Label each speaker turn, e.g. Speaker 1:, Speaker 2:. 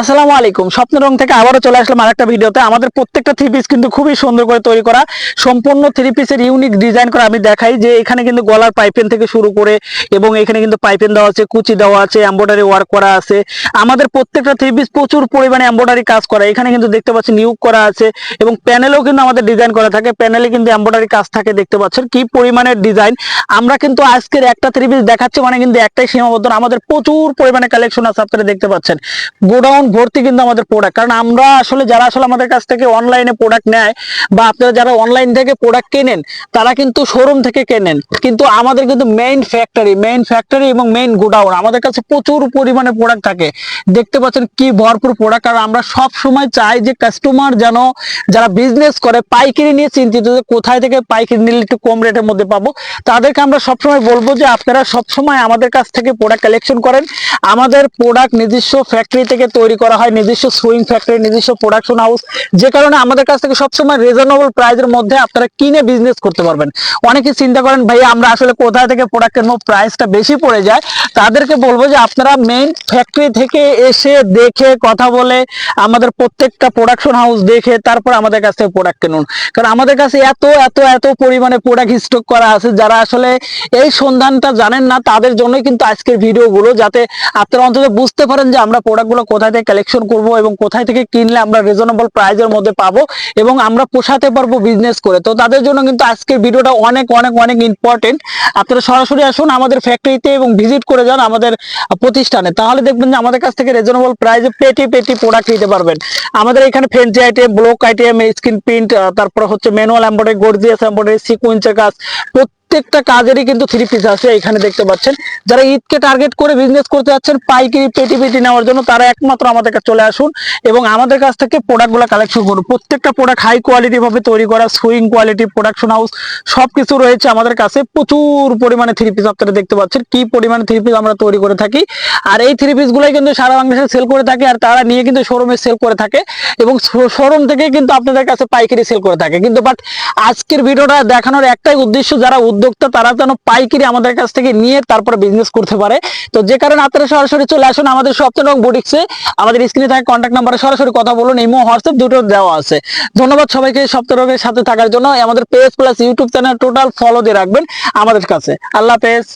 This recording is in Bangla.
Speaker 1: আসসালামু আলাইকুম। স্বপ্ন রং থেকে আবারও চলে আসলাম আরেকটা ভিডিওতে। আমাদের প্রত্যেকটা থ্রি পিস কিন্তু খুবই সুন্দর করে তৈরি করা, সম্পূর্ণ থ্রি পিসের ইউনিক ডিজাইন করা আমি দেখাই যে এখানে কিন্তু গলার পাইপেন থেকে শুরু করে এবং এখানে কিন্তু পাইপেন দেওয়া আছে, কুচি দেওয়া আছে এম্ব্রয়ডারি ওয়ার্ক করা আছে। আমাদের প্রত্যেকটা থ্রি পিস প্রচুর পরিমাণে এম্ব্রয়ডারি কাজ করা। এখানে কিন্তু দেখতে পাচ্ছেন নিয়োগ করা আছে এবং প্যানেলেও কিন্তু আমাদের ডিজাইন করা থাকে। প্যানেলে কিন্তু এম্ব্রয়ডারি কাজ থাকে, দেখতে পাচ্ছেন কি পরিমাণের ডিজাইন আমরা কিন্তু আজকের একটা থ্রি পিস দেখাচ্ছি মানে কিন্তু একটাই সীমাবদ্ধ। আমাদের প্রচুর পরিমাণে কালেকশন আছে, আপনারা দেখতে পাচ্ছেন। গোডাউন ভর্তি কিন্তু আমাদের প্রোডাক্ট কারণ আমরা আসলে যারা আসলে আমাদের কাছ থেকে অনলাইনে প্রোডাক্ট নেয় বা আপনারা যারা অনলাইন থেকে প্রোডাক্ট কেনেন, তারা কিন্তু শোরুম থেকে কেনেন। কিন্তু আমাদের কিন্তু মেইন ফ্যাক্টরি মেইন ফ্যাক্টরি এবং মেইন গোডাউন আমাদের কাছে প্রচুর পরিমাণে প্রোডাক্ট থাকে। দেখতে পাচ্ছেন কি ভরপুর প্রোডাক্ট আর আমরা সব সময় চাই যে কাস্টমার যেন যারা বিজনেস করে, পাইকারি নিয়ে চিন্তিত যে কোথায় থেকে পাইকারি নিলে একটু কম রেটের মধ্যে পাবো। তাদেরকে আমরা সবসময় বলব যে আপনারা সবসময় আমাদের কাছ থেকে প্রোডাক্ট কালেকশন করেন। আমাদের প্রোডাক্ট নিজস্ব ফ্যাক্টরি থেকে তৈরি করা হয়, নিজস্ব সুইং ফ্যাক্টরি নিজস্ব প্রোডাকশন হাউস যে কারণে আমাদের কাছ থেকে সবসময় রিজনেবল প্রাইসের মধ্যে আপনারা কিনে বিজনেস করতে পারবেন। অনেকে চিন্তা করেন ভাই আমরা আসলে কোথায় থেকে প্রোডাক্ট কিনবো? প্রাইসটা বেশি পড়ে যায়। তাদেরকে বলব যে আপনারা মেইন ফ্যাক্টরি থেকে এসে দেখে কথা বলে আমাদের প্রত্যেকটা প্রোডাকশন হাউস দেখে তারপর আমাদের কাছ থেকে প্রোডাক্ট কিনুন। কারণ আমাদের কাছে এত এত এত পরিমাণে প্রোডাক্ট স্টক করা আছে যারা আসলে এই সন্ধানটা জানেন না, তাদের জন্যই কিন্তু আজকের ভিডিওগুলো যাতে আপনারা অন্তত বুঝতে পারেন যে আমরা প্রোডাক্টগুলো কোথায় থেকে কালেকশন করব এবং কোথায় থেকে কিনলে আমরা রিজনেবল প্রাইজের মধ্যে পাবো এবং আমরা পোষাতে পারব বিজনেস করে। তো তাদের জন্য কিন্তু আজকের ভিডিওটা অনেক অনেক অনেক ইম্পর্টেন্ট আপনারা সরাসরি আসুন আমাদের ফ্যাক্টরিতে এবং ভিজিট করে যান আমাদের প্রতিষ্ঠানে, তাহলে দেখবেন যে আমাদের কাছ থেকে রিজনেবল প্রাইসে পেটি পেটি প্রোডাক্ট নিতে পারবেন। আমাদের এখানে fancy item block item screen print তারপর হচ্ছে ম্যানুয়াল এম্বয়ডারি গর্জিয়াস এম্বয়ডারি সিকুয়েন্সের কাজ প্রত্যেকটা কাজেরই কিন্তু থ্রি পিস আছে এখানে দেখতে পাচ্ছেন। যারা ঈদকে টার্গেট করে বিজনেস করতে যাচ্ছেন, পাইকারি, পেটি পেটি নেওয়ার জন্য তারা একমাত্র আমাদের কাছে চলে আসুন এবং আমাদের কাছ থেকে প্রোডাক্টগুলো কালেকশন করুন। প্রত্যেকটা প্রোডাক্ট হাই কোয়ালিটি ভাবে তৈরি করা সুইং কোয়ালিটি প্রোডাকশন হাউস সবকিছু রয়েছে আমাদের কাছে। প্রচুর পরিমাণে থ্রি পিস আপনারা দেখতে পাচ্ছেন। কি পরিমাণে থ্রি পিস আমরা তৈরি করে থাকি। আর এই থ্রি পিস গুলাই কিন্তু সারা বাংলাদেশে সেল করে থাকে আর তারা নিয়ে কিন্তু শোরুমে সেল করে থাকে এবং শোরুম থেকে কিন্তু আপনাদের কাছে পাইকারি সেল করে থাকে। কিন্তু বাট আজকের ভিডিওটা দেখানোর একটাই উদ্দেশ্য, যারা উদ্যোক্তা তারা যেন পাইকারি আমাদের কাছ থেকে নিয়ে তারপরে বিজনেস করতে পারে। তো যে কারণে আপনারা সরাসরি চলে আসুন আমাদের সপ্তম বুটিক্সে আমাদের স্ক্রিনে থাকা কন্ট্যাক্ট নাম্বারে সরাসরি কথা বলুন ইমো হোয়াটসঅ্যাপ দুটো দেওয়া আছে। ধন্যবাদ সবাইকে সপ্তরোগের সাথে থাকার জন্য। আমাদের page plus YouTube channel total follow দিয়ে রাখবেন আমাদের কাছে। আল্লাহ হাফেজ